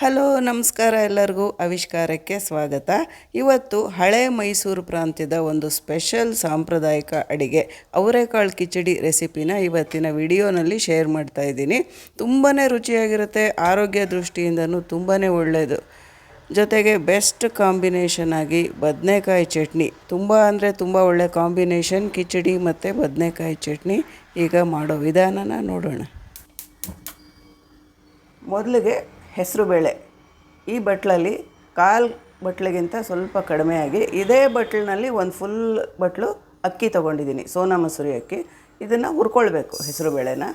Hello, ನಮಸ್ಕಾರ ಎಲ್ಲರಿಗೂ. ಆವಿಷ್ಕಾರಕ್ಕೆ ಸ್ವಾಗತ. ಇವತ್ತು ಹಳೆ ಮೈಸೂರು ಪ್ರಾಂತ್ಯದ ಒಂದು ಸ್ಪೆಷಲ್ ಸಾಂಪ್ರದಾಯಿಕ ಅಡಿಗೆ, ಅವರೆಕಾಳು ಕಿಚಡಿ ರೆಸಿಪಿನ ಇವತ್ತಿನ ವಿಡಿಯೋನಲ್ಲಿ ಶೇರ್ ಮಾಡ್ತಾ ಇದ್ದೀನಿ. ತುಂಬಾ ರುಚಿಯಾಗಿರುತ್ತೆ, ಆರೋಗ್ಯ ದೃಷ್ಟಿಯಿಂದನೂ ತುಂಬಾ ಒಳ್ಳೆಯದು. ಜೊತೆಗೆ ಬೆಸ್ಟ್ ಕಾಂಬಿನೇಷನ್ ಆಗಿ ಬದನೆಕಾಯಿ ಚಟ್ನಿ, ತುಂಬ ಅಂದರೆ ತುಂಬ ಒಳ್ಳೆ ಕಾಂಬಿನೇಷನ್ ಕಿಚಡಿ ಮತ್ತು ಬದನೆಕಾಯಿ ಚಟ್ನಿ. ಈಗ ಮಾಡೋ ವಿಧಾನನ ನೋಡೋಣ. ಮೊದಲಿಗೆ ಹೆಸರುಬೇಳೆ ಈ ಬಟ್ಲಲ್ಲಿ ಕಾಲು ಬಟ್ಲಿಗಿಂತ ಸ್ವಲ್ಪ ಕಡಿಮೆ ಆಗಿ ಇದೇ ಬಟ್ಲಿನಲ್ಲಿ ಒಂದು ಫುಲ್ ಬಟ್ಲು ಅಕ್ಕಿ ತೊಗೊಂಡಿದ್ದೀನಿ, ಸೋನಾ ಮಸೂರಿ ಅಕ್ಕಿ. ಇದನ್ನು ಹುರ್ಕೊಳ್ಬೇಕು ಹೆಸರುಬೇಳೆನ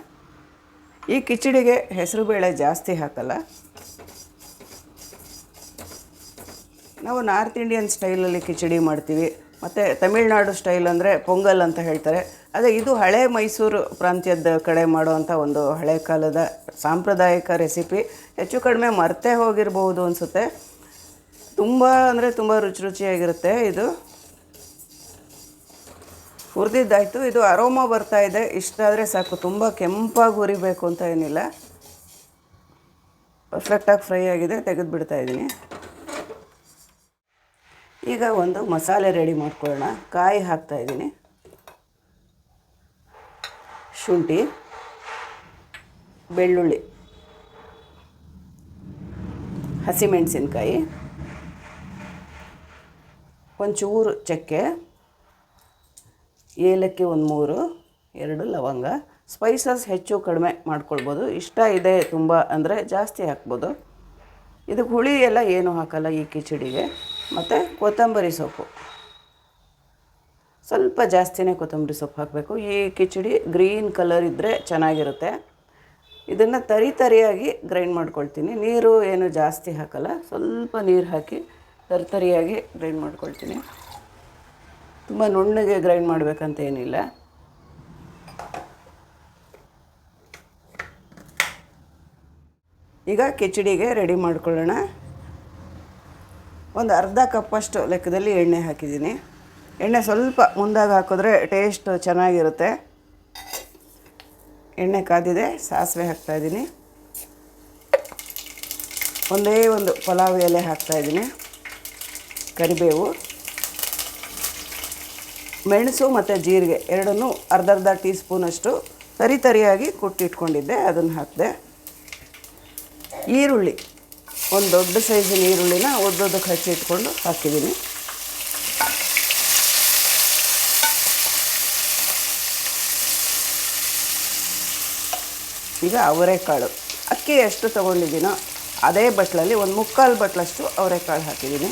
ಈ ಕಿಚಡಿಗೆ ಹೆಸರು ಬೇಳೆ ಜಾಸ್ತಿ ಹಾಕಲ್ಲ. ನಾವು ನಾರ್ತ್ ಇಂಡಿಯನ್ ಸ್ಟೈಲಲ್ಲಿ ಕಿಚಡಿ ಮಾಡ್ತೀವಿ, ಮತ್ತು ತಮಿಳ್ನಾಡು ಸ್ಟೈಲ್ ಅಂದರೆ ಪೊಂಗಲ್ ಅಂತ ಹೇಳ್ತಾರೆ. ಅದೇ ಇದು ಹಳೆ ಮೈಸೂರು ಪ್ರಾಂತ್ಯದ ಕಡೆ ಮಾಡುವಂಥ ಒಂದು ಹಳೆ ಕಾಲದ ಸಾಂಪ್ರದಾಯಿಕ ರೆಸಿಪಿ ಹೆಚ್ಚು ಕಡಿಮೆ ಮರ್ತೇ ಹೋಗಿರ್ಬೋದು ಅನಿಸುತ್ತೆ. ತುಂಬ ಅಂದರೆ ತುಂಬ ರುಚಿ ರುಚಿಯಾಗಿರುತ್ತೆ ಇದು. ಹುರಿದಿದ್ದಾಯಿತು. ಇದು ಅರೋಮ ಬರ್ತಾ ಇದೆ. ಇಷ್ಟಾದರೆ ಸಾಕು. ತುಂಬ ಕೆಂಪಾಗಿ ಹುರಿಬೇಕು ಅಂತ ಏನಿಲ್ಲ. ಪರ್ಫೆಕ್ಟಾಗಿ ಫ್ರೈ ಆಗಿದೆ. ತೆಗೆದು ಬಿಡ್ತಾ ಇದ್ದೀನಿ. ಈಗ ಒಂದು ಮಸಾಲೆ ರೆಡಿ ಮಾಡ್ಕೊಳ್ಳೋಣ. ಕಾಯಿ ಹಾಕ್ತಾ ಇದ್ದೀನಿ. ಶುಂಠಿ. ಬೆಳ್ಳುಳ್ಳಿ ಹಸಿಮೆಣಸಿನ್ಕಾಯಿ ಒಂಚೂರು ಚಕ್ಕೆ, ಏಲಕ್ಕಿ ಒಂದು ಮೂರು, ಎರಡು ಲವಂಗ. ಸ್ಪೈಸಸ್ ಹೆಚ್ಚು ಕಡಿಮೆ ಮಾಡ್ಕೊಳ್ಬೋದು. ಇಷ್ಟ ಇದೆ ತುಂಬ ಅಂದರೆ ಜಾಸ್ತಿ ಹಾಕ್ಬೋದು. ಇದಕ್ಕೆ ಹುಳಿ ಎಲ್ಲ ಏನೂ ಹಾಕಲ್ಲ ಈ ಕಿಚಡಿಗೆ. ಮತ್ತು ಕೊತ್ತಂಬರಿ ಸೊಪ್ಪು. ಸ್ವಲ್ಪ ಜಾಸ್ತಿನೇ ಕೊತ್ತಂಬರಿ ಸೊಪ್ಪು ಹಾಕಬೇಕು. ಈ ಕಿಚಡಿ ಗ್ರೀನ್ ಕಲರ್ ಇದ್ದರೆ ಚೆನ್ನಾಗಿರುತ್ತೆ. ಇದನ್ನು ತರಿ ತರಿಯಾಗಿ ಗ್ರೈಂಡ್ ಮಾಡ್ಕೊಳ್ತೀನಿ. ನೀರು ಏನು ಜಾಸ್ತಿ ಹಾಕಲ್ಲ, ಸ್ವಲ್ಪ ನೀರು ಹಾಕಿ ತರಿ ತರಿಯಾಗಿ ಗ್ರೈಂಡ್ ಮಾಡ್ಕೊಳ್ತೀನಿ. ತುಂಬ ನುಣ್ಣಗೆ ಗ್ರೈಂಡ್ ಮಾಡಬೇಕಂತ ಏನಿಲ್ಲ. ಈಗ ಕಿಚಡಿಗೆ ರೆಡಿ ಮಾಡ್ಕೊಳ್ಳೋಣ. ಒಂದು ಅರ್ಧ ಕಪ್ಪಷ್ಟು ಲೆಕ್ಕದಲ್ಲಿ ಎಣ್ಣೆ ಹಾಕಿದ್ದೀನಿ. ಎಣ್ಣೆ ಸ್ವಲ್ಪ ಮುಂದಾಗ ಹಾಕಿದ್ರೆ ಟೇಸ್ಟ್ ಚೆನ್ನಾಗಿರುತ್ತೆ. ಎಣ್ಣೆ ಕಾದಿದೆ, ಸಾಸಿವೆ ಹಾಕ್ತಾಯಿದ್ದೀನಿ ಒಂದೇ ಒಂದು ಪಲಾವ್ ಎಲೆ ಹಾಕ್ತಾಯಿದ್ದೀನಿ ಕರಿಬೇವು. ಮೆಣಸು ಮತ್ತು ಜೀರಿಗೆ ಎರಡನ್ನೂ ಅರ್ಧ ಅರ್ಧ ಟೀ ಸ್ಪೂನಷ್ಟು ತರಿ ತರಿಯಾಗಿ ಕುಟ್ಟಿಟ್ಕೊಂಡಿದ್ದೆ, ಅದನ್ನು ಹಾಕಿದೆ. ಈರುಳ್ಳಿ, ಒಂದು ದೊಡ್ಡ ಸೈಜಿನ ಈರುಳ್ಳಿನ ಒದ್ದೊದ್ದಕ್ಕೆ ಹಚ್ಚಿಟ್ಕೊಂಡು ಹಾಕಿದ್ದೀನಿ. ಈಗ ಅವರೆಕಾಳು. ಅಕ್ಕಿ ಎಷ್ಟು ತೊಗೊಂಡಿದ್ದೀನೋ ಅದೇ ಬಟ್ಲಲ್ಲಿ ಒಂದು ಮುಕ್ಕಾಲು ಬಟ್ಲಷ್ಟು ಅವರೆಕಾಳು ಹಾಕಿದ್ದೀನಿ.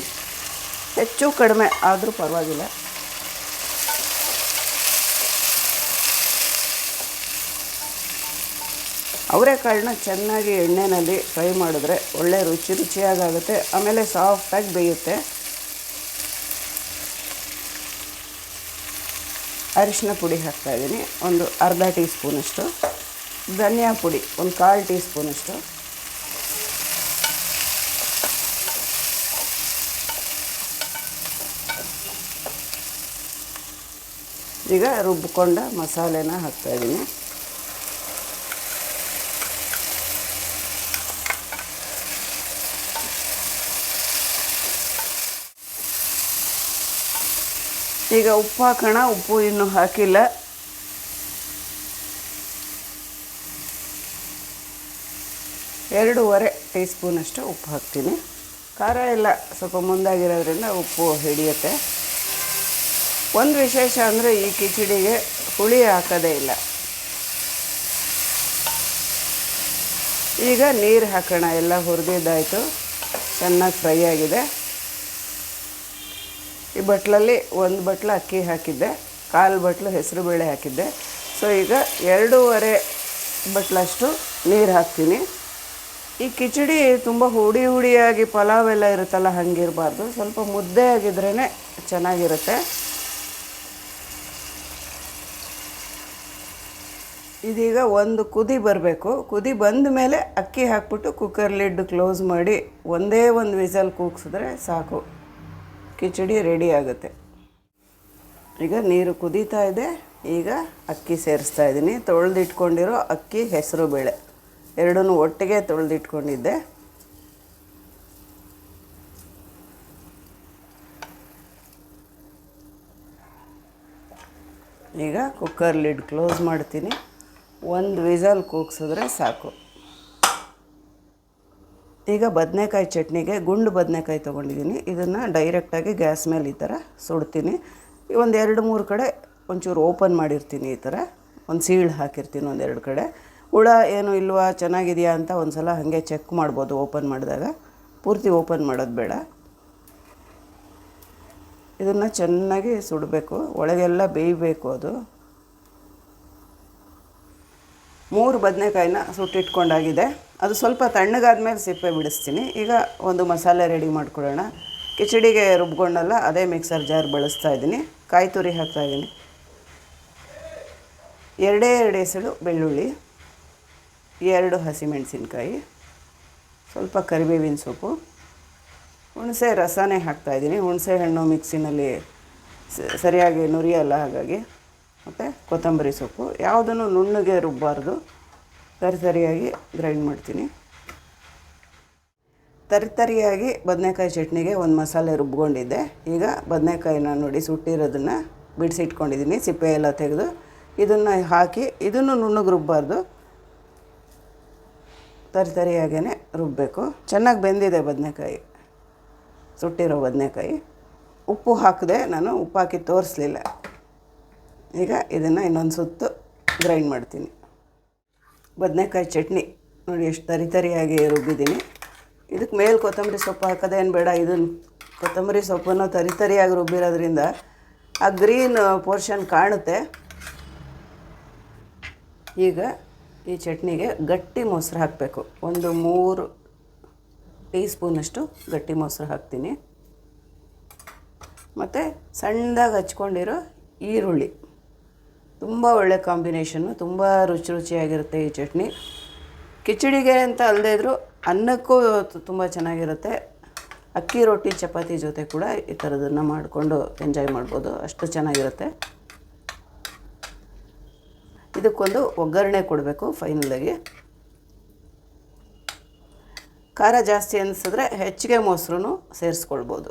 ಹೆಚ್ಚು ಕಡಿಮೆ ಆದರೂ ಪರವಾಗಿಲ್ಲ. ಅವರೆಕಾಳನ್ನ ಚೆನ್ನಾಗಿ ಎಣ್ಣೆಯಲ್ಲಿ ಫ್ರೈ ಮಾಡಿದ್ರೆ ಒಳ್ಳೆ ರುಚಿ ರುಚಿಯಾಗುತ್ತೆ ಆಮೇಲೆ ಸಾಫ್ಟಾಗಿ ಬೇಯುತ್ತೆ. ಅರಿಶಿನ ಪುಡಿ ಹಾಕ್ತಾಯಿದ್ದೀನಿ ಒಂದು ಅರ್ಧ ಟೀ ಸ್ಪೂನಷ್ಟು ಧನಿಯಾ ಪುಡಿ, ಒಂದು ಕಾಲು ಟೀ ಸ್ಪೂನಷ್ಟು ಈಗ ರುಬ್ಬಿಕೊಂಡ ಮಸಾಲೆನ ಹಾಕ್ತಾಯಿದ್ದೀನಿ ಈಗ ಉಪ್ಪು ಹಾಕೋಣ ಉಪ್ಪು ಇನ್ನೂ ಹಾಕಿಲ್ಲ. ಎರಡೂವರೆ ಟೀ ಸ್ಪೂನಷ್ಟು ಉಪ್ಪು ಹಾಕ್ತೀನಿ. ಖಾರ ಎಲ್ಲ ಸ್ವಲ್ಪ ಮುಂದಾಗಿರೋದ್ರಿಂದ ಉಪ್ಪು ಹಿಡಿಯುತ್ತೆ. ಒಂದು ವಿಶೇಷ ಅಂದರೆ ಈ ಕಿಚಡಿಗೆ ಹುಳಿ ಹಾಕೋದೇ ಇಲ್ಲ. ಈಗ ನೀರು ಹಾಕೋಣ, ಎಲ್ಲ ಹುರಿದಿದ್ದಾಯಿತು. ಚೆನ್ನಾಗಿ ಫ್ರೈ ಆಗಿದೆ. ಈ ಬಟ್ಲಲ್ಲಿ ಒಂದು ಬಟ್ಲು ಅಕ್ಕಿ ಹಾಕಿದ್ದೆ, ಕಾಲು ಬಟ್ಲು ಹೆಸರು ಬೇಳೆ ಹಾಕಿದ್ದೆ. ಸೊ ಈಗ ಎರಡೂವರೆ ಬಟ್ಲಷ್ಟು ನೀರು ಹಾಕ್ತೀನಿ. ಈ ಕಿಚಡಿ ತುಂಬ ಹುಡಿ ಹುಡಿಯಾಗಿ ಪಲಾವ್ ಎಲ್ಲ ಇರುತ್ತಲ್ಲ, ಹಂಗಿರಬಾರ್ದು. ಸ್ವಲ್ಪ ಮುದ್ದೆ ಆಗಿದ್ರೇ ಚೆನ್ನಾಗಿರುತ್ತೆ. ಇದೀಗ ಒಂದು ಕುದಿ ಬರಬೇಕು. ಕುದಿ ಬಂದ ಮೇಲೆ ಅಕ್ಕಿ ಹಾಕ್ಬಿಟ್ಟು ಕುಕ್ಕರ್ ಲಿಡ್ ಕ್ಲೋಸ್ ಮಾಡಿ ಒಂದೇ ಒಂದು ವಿಸಲ್ ಕೂಗಿಸಿದ್ರೆ ಸಾಕು. ಕಿಚಡಿ ರೆಡಿ ಆಗುತ್ತೆ. ಈಗ ನೀರು ಕುದೀತಾ ಇದೆ. ಈಗ ಅಕ್ಕಿ ಸೇರಿಸ್ತಾ ಇದ್ದೀನಿ. ತೊಳೆದಿಟ್ಕೊಂಡಿರೋ ಅಕ್ಕಿ ಹೆಸರು ಬೇಳೆ. ಎರಡೂ ಒಟ್ಟಿಗೆ ತೊಳೆದಿಟ್ಕೊಂಡಿದ್ದೆ. ಈಗ ಕುಕ್ಕರ್ ಲಿಡ್ ಕ್ಲೋಸ್ ಮಾಡ್ತೀನಿ. ಒಂದು ವಿಸಲ್ ಕೂಗ್ಸಿದ್ರೆ ಸಾಕು. ಈಗ ಬದನೆಕಾಯಿ ಚಟ್ನಿಗೆ ಗುಂಡು ಬದನೆಕಾಯಿ ತೊಗೊಂಡಿದ್ದೀನಿ. ಇದನ್ನು ಡೈರೆಕ್ಟಾಗಿ ಗ್ಯಾಸ್ ಮೇಲೆ ಈ ಥರ ಸುಡ್ತೀನಿ. ಒಂದು ಎರಡು ಮೂರು ಕಡೆ ಒಂಚೂರು ಓಪನ್ ಮಾಡಿರ್ತೀನಿ ಈ ಥರ ಒಂದು ಸೀಳು ಹಾಕಿರ್ತೀನಿ ಒಂದೆರಡು ಕಡೆ. ಹುಳ ಏನು ಇಲ್ವಾ, ಚೆನ್ನಾಗಿದೆಯಾ ಅಂತ ಒಂದು ಸಲ ಹಾಗೆ ಚೆಕ್ ಮಾಡ್ಬೋದು ಓಪನ್ ಮಾಡಿದಾಗ. ಪೂರ್ತಿ ಓಪನ್ ಮಾಡೋದು ಬೇಡ. ಇದನ್ನು ಚೆನ್ನಾಗಿ ಸುಡಬೇಕು. ಒಳಗೆಲ್ಲ ಬೇಯಬೇಕು ಅದು. ಮೂರು ಬದನೆಕಾಯಿನ ಸುಟ್ಟಿಟ್ಕೊಂಡಾಗಿದೆ. ಅದು ಸ್ವಲ್ಪ ತಣ್ಣಗಾದ ಮೇಲೆ ಸಿಪ್ಪೆ ಬಿಡಿಸ್ತೀನಿ. ಈಗ ಒಂದು ಮಸಾಲೆ ರೆಡಿ ಮಾಡ್ಕೊಳ್ಳೋಣ. ಕಿಚಡಿಗೆ ರುಬ್ಕೊಂಡಲ್ಲ, ಅದೇ ಮಿಕ್ಸರ್ ಜಾರ್ ಬಳಸ್ತಾ ಇದ್ದೀನಿ. ಕಾಯಿ ತುರಿ ಹಾಕ್ತಾ ಇದ್ದೀನಿ. ಎರಡೇ ಎರಡು ಎಸಳು ಬೆಳ್ಳುಳ್ಳಿ. ಎರಡು ಹಸಿಮೆಣಸಿನ್ಕಾಯಿ, ಸ್ವಲ್ಪ ಕರಿಬೇವಿನ ಸೊಪ್ಪು, ಹುಣಸೆ ರಸನೇ ಹಾಕ್ತಾಯಿದ್ದೀನಿ ಹುಣಸೆ ಹಣ್ಣು ಮಿಕ್ಸಿನಲ್ಲಿ ಸರಿಯಾಗಿ ನುರಿಯಲ್ಲ ಹಾಗಾಗಿ. ಮತ್ತು ಕೊತ್ತಂಬರಿ ಸೊಪ್ಪು, ಯಾವುದನ್ನು ನುಣ್ಣಗೆ ರುಬ್ಬಾರ್ದು, ಸರಿ ಸರಿಯಾಗಿ ಗ್ರೈಂಡ್ ಮಾಡ್ತೀನಿ. ತರಿತರಿಯಾಗಿ ಬದನೆಕಾಯಿ ಚಟ್ನಿಗೆ ಒಂದು ಮಸಾಲೆ ರುಬ್ಕೊಂಡಿದ್ದೆ. ಈಗ ಬದನೆಕಾಯಿನ ನೋಡಿ ಸುಟ್ಟಿರೋದನ್ನು ಬಿಡಿಸಿಟ್ಕೊಂಡಿದ್ದೀನಿ. ಸಿಪ್ಪೆ ಎಲ್ಲ ತೆಗೆದು ಇದನ್ನು ಹಾಕಿ, ಇದನ್ನು ನುಣ್ಣಗೆ ರುಬ್ಬಾರ್ದು. ತರಿತರಿಯಾಗೇ ರುಬ್ಬಬೇಕು ಚೆನ್ನಾಗಿ ಬೆಂದಿದೆ ಬದನೆಕಾಯಿ. ಸುಟ್ಟಿರೋ ಬದನೆಕಾಯಿ. ಉಪ್ಪು ಹಾಕಿದೆ ನಾನು ಉಪ್ಪು ಹಾಕಿ ತೋರಿಸ್ಲಿಲ್ಲ. ಈಗ ಇದನ್ನು ಇನ್ನೊಂದು ಸುತ್ತು ಗ್ರೈಂಡ್ ಮಾಡ್ತೀನಿ. ಬದನೆಕಾಯಿ ಚಟ್ನಿ. ನೋಡಿ ಎಷ್ಟು ತರಿತರಿಯಾಗಿ ರುಬ್ಬಿದ್ದೀನಿ. ಇದಕ್ಕೆ ಮೇಲೆ ಕೊತ್ತಂಬರಿ ಸೊಪ್ಪು ಹಾಕೋದೇನು ಬೇಡ ಇದನ್ನು ಕೊತ್ತಂಬರಿ ಸೊಪ್ಪನ್ನು ತರಿತರಿಯಾಗಿ ರುಬ್ಬಿರೋದ್ರಿಂದ ಆ ಗ್ರೀನ್ ಪೋರ್ಷನ್ ಕಾಣುತ್ತೆ. ಈಗ ಈ ಚಟ್ನಿಗೆ ಗಟ್ಟಿ ಮೊಸರು ಹಾಕಬೇಕು. ಒಂದು ಮೂರು ಟೀ ಸ್ಪೂನಷ್ಟು ಗಟ್ಟಿ ಮೊಸರು ಹಾಕ್ತೀನಿ. ಮತ್ತು ಸಣ್ಣದಾಗಿ ಹಚ್ಕೊಂಡಿರೋ ಈರುಳ್ಳಿ. ತುಂಬ ಒಳ್ಳೆ ಕಾಂಬಿನೇಷನ್ನು ತುಂಬ ರುಚಿ ರುಚಿಯಾಗಿರುತ್ತೆ ಈ ಚಟ್ನಿ. ಕಿಚಡಿಗೆ ಅಂತ ಅಲ್ಲದೆ ಇದ್ದರೂ ಅನ್ನಕ್ಕೂ ತುಂಬ ಚೆನ್ನಾಗಿರುತ್ತೆ. ಅಕ್ಕಿ ರೊಟ್ಟಿ, ಚಪಾತಿ ಜೊತೆ ಕೂಡ ಈ ಥರದನ್ನು ಮಾಡಿಕೊಂಡು ಎಂಜಾಯ್ ಮಾಡ್ಬೋದು. ಅಷ್ಟು ಚೆನ್ನಾಗಿರುತ್ತೆ. ಇದಕ್ಕೊಂದು ಒಗ್ಗರಣೆ ಕೊಡಬೇಕು ಫೈನಲಾಗಿ ಖಾರ ಜಾಸ್ತಿ ಅನಿಸಿದ್ರೆ ಹೆಚ್ಚಿಗೆ ಮೊಸರು ಸೇರಿಸ್ಕೊಳ್ಬೋದು.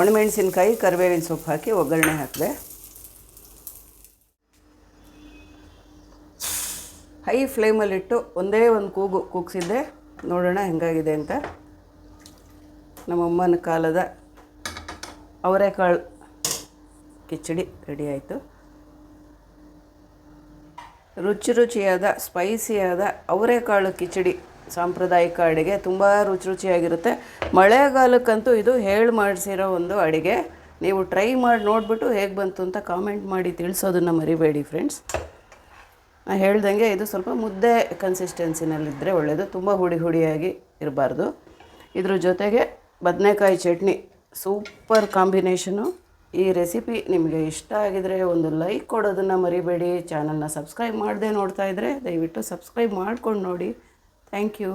ಒಣಮೆಣಸಿನ್ಕಾಯಿ ಕರಿಬೇವಿನ ಸೊಪ್ಪು ಹಾಕಿ ಒಗ್ಗರಣೆ ಹಾಕಿದೆ. ಹೈ ಫ್ಲೇಮಲ್ಲಿಟ್ಟು ಒಂದೇ ಒಂದು ಕೂಗು ಕೂಗಿಸಿದ್ದೆ. ನೋಡೋಣ ಹೆಂಗಾಗಿದೆ ಅಂತ. ನಮ್ಮಮ್ಮನ ಕಾಲದ ಅವರೆಕಾಳು ಕಿಚಡಿ ರೆಡಿ ಆಯಿತು. ರುಚಿ ರುಚಿಯಾದ ಸ್ಪೈಸಿಯಾದ ಅವರೆಕಾಳು ಕಿಚಡಿ ಸಾಂಪ್ರದಾಯಿಕ ಅಡುಗೆ ತುಂಬ ರುಚಿ ರುಚಿಯಾಗಿರುತ್ತೆ. ಮಳೆಗಾಲಕ್ಕಂತೂ ಇದು ಹೇಳಿ ಮಾಡಿಸಿರೋ ಒಂದು ಅಡುಗೆ. ನೀವು ಟ್ರೈ ಮಾಡಿ ನೋಡಿಬಿಟ್ಟು ಹೇಗೆ ಬಂತು ಅಂತ ಕಾಮೆಂಟ್ ಮಾಡಿ ತಿಳಿಸೋದನ್ನು ಮರಿಬೇಡಿ ಫ್ರೆಂಡ್ಸ್ ನಾನು ಹೇಳ್ದಂಗೆ ಇದು ಸ್ವಲ್ಪ ಮುದ್ದೆ ಕನ್ಸಿಸ್ಟೆನ್ಸಿನಲ್ಲಿದ್ದರೆ ಒಳ್ಳೆಯದು ತುಂಬ ಹುಡಿ ಹುಡಿಯಾಗಿ ಇರಬಾರ್ದು. ಇದ್ರ ಜೊತೆಗೆ ಬದನೆಕಾಯಿ ಚಟ್ನಿ ಸೂಪರ್ ಕಾಂಬಿನೇಷನು. ಈ ರೆಸಿಪಿ ನಿಮಗೆ ಇಷ್ಟ ಆಗಿದರೆ ಒಂದು ಲೈಕ್ ಕೊಡೋದನ್ನು ಮರಿಬೇಡಿ. ಚಾನಲ್ನ ಸಬ್ಸ್ಕ್ರೈಬ್ ಮಾಡದೆ ನೋಡ್ತಾ ಇದ್ದರೆ ದಯವಿಟ್ಟು ಸಬ್ಸ್ಕ್ರೈಬ್ ಮಾಡ್ಕೊಂಡು ನೋಡಿ. Thank you.